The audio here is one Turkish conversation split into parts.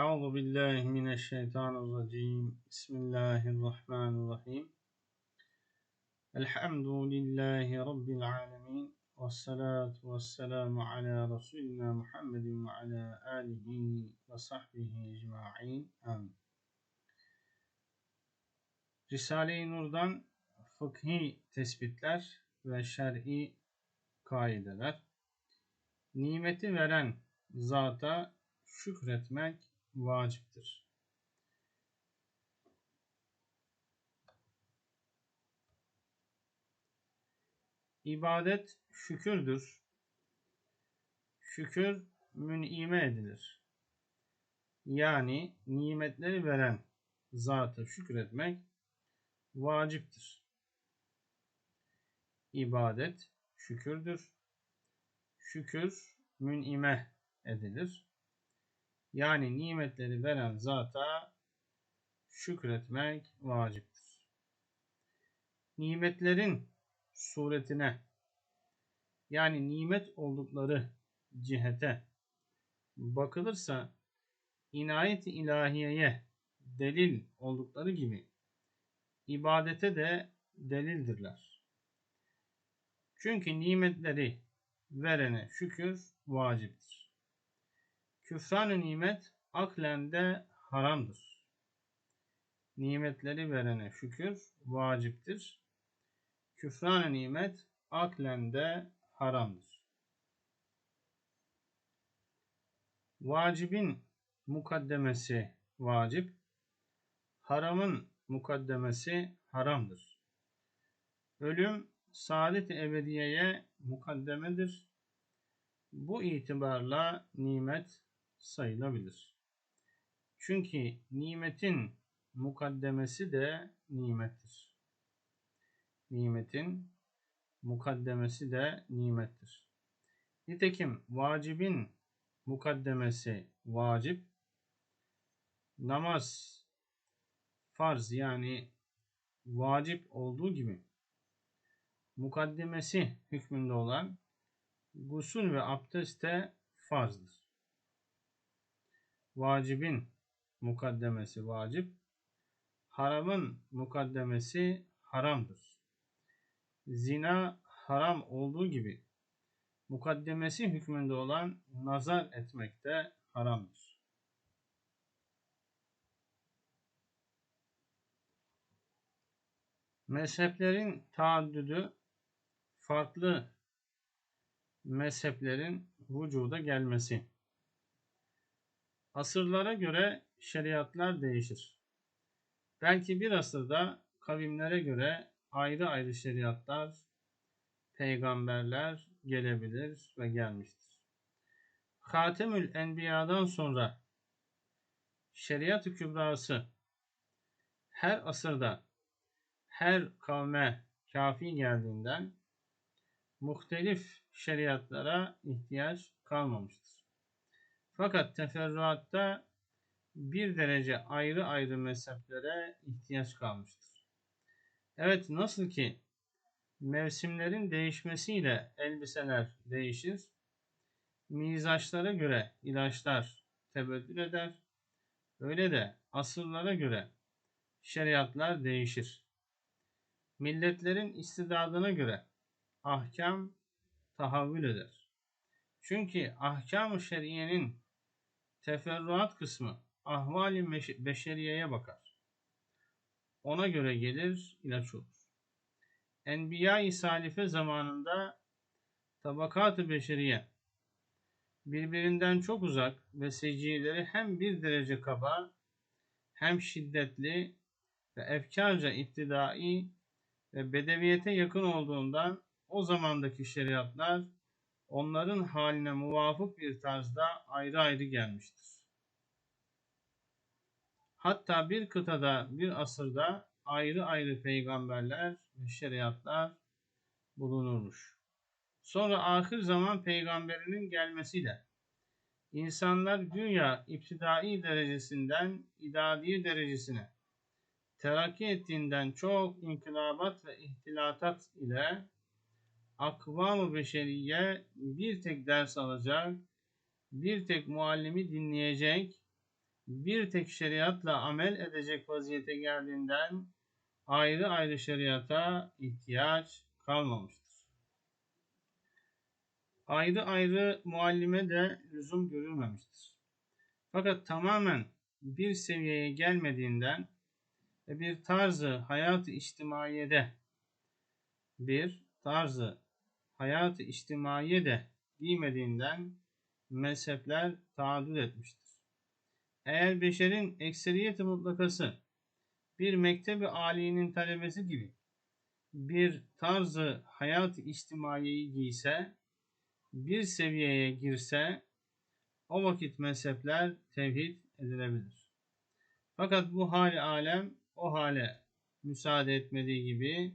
Euzu billahi mineşşeytanirracim. Bismillahirrahmanirrahim. Elhamdülillahi rabbil alamin. Ves salatu vesselamu ala Resulina Muhammedin ve ala alihi ve sahbihi ecmaîn. Amin. Risale-i Nur'dan fıkhi tespitler ve şer'i kaideler. Nimeti veren zata şükretmek vaciptir. İbadet şükürdür. Şükür münime edilir. Yani nimetleri veren zata şükretmek vaciptir. İbadet şükürdür. Şükür münime edilir. Yani nimetleri veren zata şükretmek vaciptir. Nimetlerin suretine yani nimet oldukları cihete bakılırsa inayet-i ilahiyeye delil oldukları gibi ibadete de delildirler. Çünkü nimetleri verene şükür vaciptir. Küfran-ı nimet aklen de haramdır. Nimetleri verene şükür vaciptir. Küfran-ı nimet aklen de haramdır. Vacibin mukaddemesi vacip, haramın mukaddemesi haramdır. Ölüm saadet ebediyeye mukaddemedir. Bu itibarla nimet sayılabilir. Çünkü nimetin mukaddemesi de nimettir. Nimetin mukaddemesi de nimettir. Nitekim vacibin mukaddemesi vacip, namaz farz yani vacip olduğu gibi mukaddemesi hükmünde olan gusül ve abdest de farzdır vacibin mukaddemesi vacip, haramın mukaddemesi haramdır. Zina haram olduğu gibi mukaddemesi hükmünde olan nazar etmek de haramdır. Mezheplerin taaddüdü farklı mezheplerin vücuda gelmesi. Asırlara göre şeriatlar değişir. Belki bir asırda kavimlere göre ayrı ayrı şeriatlar, peygamberler gelebilir ve gelmiştir. Hatemül Enbiya'dan sonra şeriat-ı kübrası her asırda her kavme kafi geldiğinden muhtelif şeriatlara ihtiyaç kalmamıştır. Fakat teferruatta bir derece ayrı ayrı mezheplere ihtiyaç kalmıştır. Evet nasıl ki mevsimlerin değişmesiyle elbiseler değişir, mizaçlara göre ilaçlar tebeddül eder, öyle de asırlara göre şeriatlar değişir. Milletlerin istidadına göre ahkam tahavvül eder. Çünkü ahkam-ı şeriyenin teferruat kısmı ahvali beşeriyeye bakar. Ona göre gelir, ilaç olur. Enbiya-i Salife zamanında tabakat-ı beşeriye birbirinden çok uzak ve seciyeleri hem bir derece kaba hem şiddetli ve efkarca iktidai ve bedeviyete yakın olduğundan o zamandaki şeriatlar onların haline muvafık bir tarzda ayrı ayrı gelmiştir. Hatta bir kıtada, bir asırda ayrı ayrı peygamberler ve şeriatlar bulunurmuş. Sonra ahir zaman peygamberinin gelmesiyle insanlar güya iptidai derecesinden idadi derecesine terakki ettiğinden çok inkılabat ve ihtilatat ile akvam-ı beşeriye bir tek ders alacak, bir tek muallimi dinleyecek, bir tek şeriatla amel edecek vaziyete geldiğinden ayrı ayrı şeriata ihtiyaç kalmamıştır. Ayrı ayrı muallime de lüzum görülmemiştir. Fakat tamamen bir seviyeye gelmediğinden ve bir tarzı hayatı içtimaiyede bir tarzı hayatı içtimaiyede giymediğinden mezhepler taaddüt etmiştir. Eğer beşerin ekseriyeti mutlakası bir mektebi âlinin talebesi gibi bir tarzı hayat-ı içtimaiyeyi giyse, bir seviyeye girse, o vakit mezhepler tevhid edilebilir. Fakat bu hali alem o hale müsaade etmediği gibi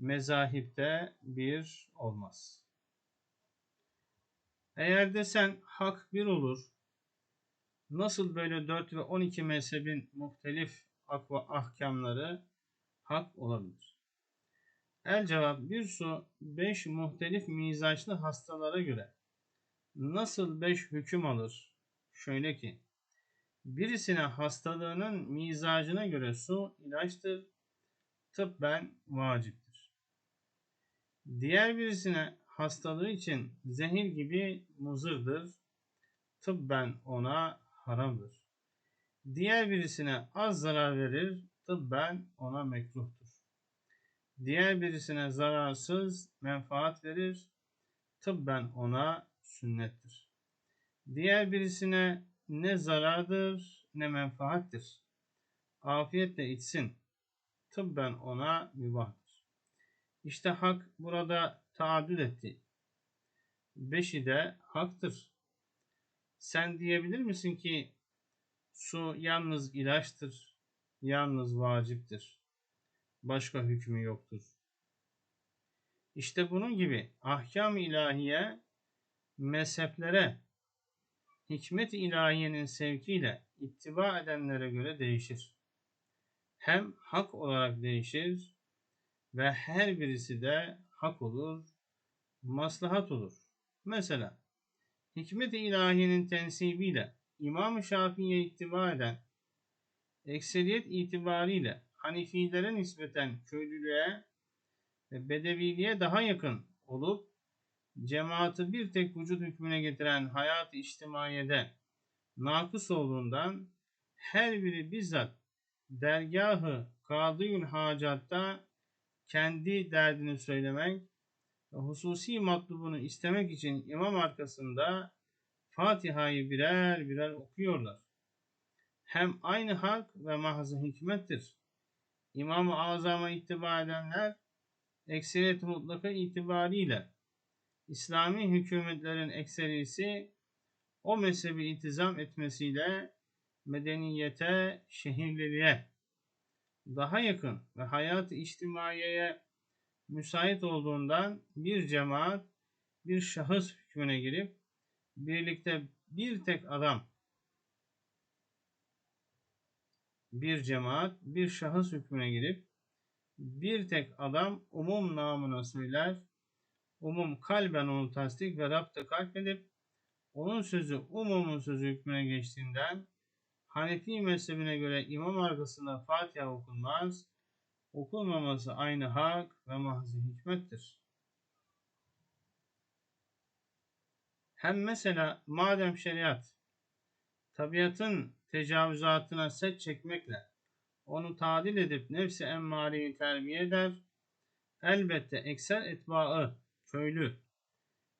mezahipte bir olmaz. Eğer desen hak bir olur, nasıl böyle 4 ve 12 mezhebin muhtelif akva ahkamları hak olabilir? El cevap bir su 5 muhtelif mizaçlı hastalara göre nasıl 5 hüküm alır? Şöyle ki birisine hastalığının mizacına göre su ilaçtır, tıbben vaciptir. Diğer birisine hastalığı için zehir gibi muzırdır, tıbben ona haramdır. Diğer birisine az zarar verir, tıbben ona mekruhtur. Diğer birisine zararsız menfaat verir, tıbben ona sünnettir. Diğer birisine ne zarardır ne menfaattir. Afiyetle içsin, tıbben ona mübahtır. İşte hak burada taaddüt etti. Beşi de haktır. Sen diyebilir misin ki su yalnız ilaçtır, yalnız vaciptir. Başka hükmü yoktur. İşte bunun gibi ahkam-ı ilahiye mezheplere hikmet-i ilahiyenin sevkiyle ittiba edenlere göre değişir. Hem hak olarak değişir ve her birisi de hak olur, maslahat olur. Mesela hikmet-i ilahiyenin tensibiyle İmam-ı Şafii'ye ittiba eden ekseriyet itibariyle Hanifilere nispeten köylülüğe ve bedeviliğe daha yakın olup cemaati bir tek vücut hükmüne getiren hayat-ı içtimaiyede nakıs olduğundan her biri bizzat dergahı kadıyül hacatta kendi derdini söylemek ve hususi matlubunu istemek için imam arkasında Fatiha'yı birer birer okuyorlar. Hem aynı hak ve mahzı hikmettir. İmam-ı Azam'a ittiba edenler ekseriyet mutlaka itibariyle İslami hükümetlerin ekserisi o mezhebi itizam etmesiyle medeniyete, şehirliliğe daha yakın ve hayat-ı içtimaiyeye müsait olduğundan bir cemaat, bir şahıs hükmüne girip birlikte bir tek adam, bir cemaat, bir şahıs hükmüne girip bir tek adam umum namına söyler, umum kalben onu tasdik ve rapta kalp edip onun sözü umumun sözü hükmüne geçtiğinden Hanefi mezhebine göre imam arkasında Fatiha okunmaz, okunmaması aynı hak ve mahzi hikmettir. Hem mesela madem şeriat tabiatın tecavüzatına set çekmekle onu tadil edip nefsi emmareyi terbiye eder, elbette ekser etbaı, köylü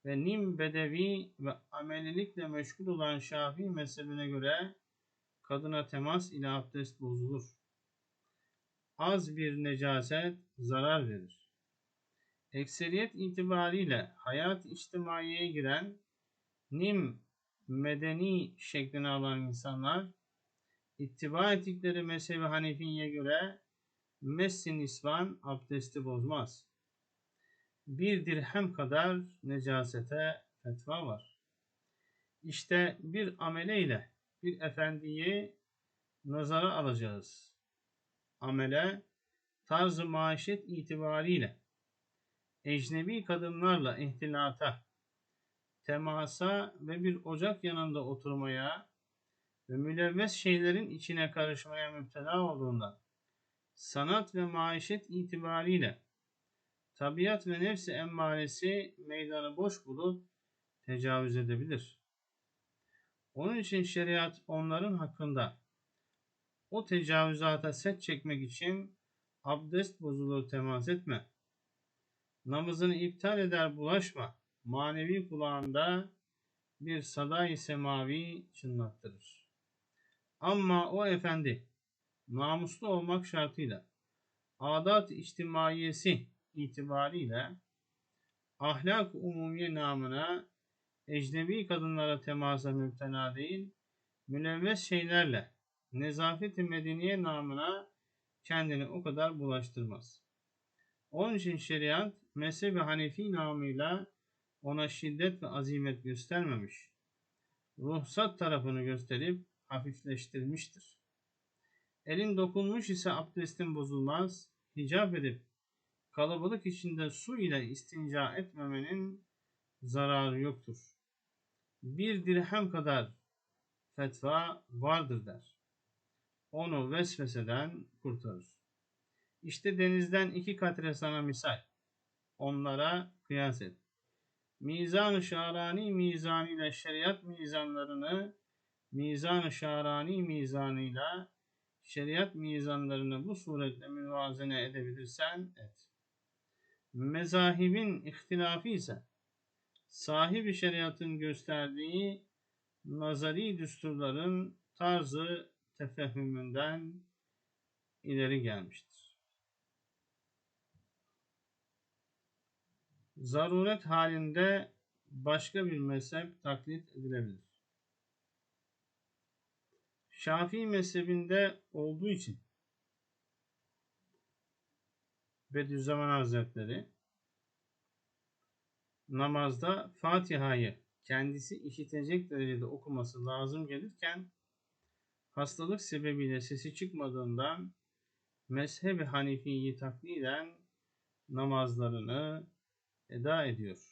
ve nim bedevi ve amelilikle meşgul olan Şafii mezhebine göre kadına temas ile abdest bozulur. Az bir necaset zarar verir. Ekseriyet itibariyle hayat içtimaiyeye giren nim medeni şeklini alan insanlar ittiba ettikleri mezhebi Hanefi'ye göre messin isvan abdesti bozmaz. Bir dirhem kadar necasete fetva var. İşte bir ameleyle bir efendiyi nazara alacağız. Amele tarz-ı maişet itibariyle ecnebi kadınlarla ihtilata, temasa ve bir ocak yanında oturmaya ve mülevves şeylerin içine karışmaya müptela olduğundan sanat ve maişet itibariyle tabiat ve nefsi emmaresi meydanı boş bulup tecavüz edebilir. Onun için şeriat onların hakkında o tecavüzata set çekmek için abdest bozulur temas etme. Namazını iptal eder bulaşma. Manevi kulağında bir saday semavi çınlattırır. Ama o efendi namuslu olmak şartıyla adat içtimaiyesi itibariyle ahlak umumiye namına ecnebi kadınlara temasa müptela değil, mülevves şeylerle nezafet-i medeniye namına kendini o kadar bulaştırmaz. Onun için şeriat mezheb-i hanefi namıyla ona şiddet ve azimet göstermemiş. Ruhsat tarafını gösterip hafifleştirmiştir. Elin dokunmuş ise abdestin bozulmaz, hicap edip kalabalık içinde su ile istinca etmemenin zararı yoktur. Bir dirhem kadar fetva vardır der. Onu vesveseden kurtarır. İşte denizden iki katre sana misal. Onlara kıyas et. Mizan-ı şarani mizanıyla şeriat mizanlarını mizan-ı şarani mizanıyla şeriat mizanlarını bu suretle müvazene edebilirsen et. Mezahibin ihtilafı ise sahibi şeriatın gösterdiği nazari düsturların tarzı tefehümünden ileri gelmiştir. Zaruret halinde başka bir mezhep taklit edilebilir. Şafii mezhebinde olduğu için Bediüzzaman Hazretleri namazda Fatiha'yı kendisi işitecek derecede okuması lazım gelirken hastalık sebebiyle sesi çıkmadığından mezhep-i Hanifi'yi takliden namazlarını eda ediyor.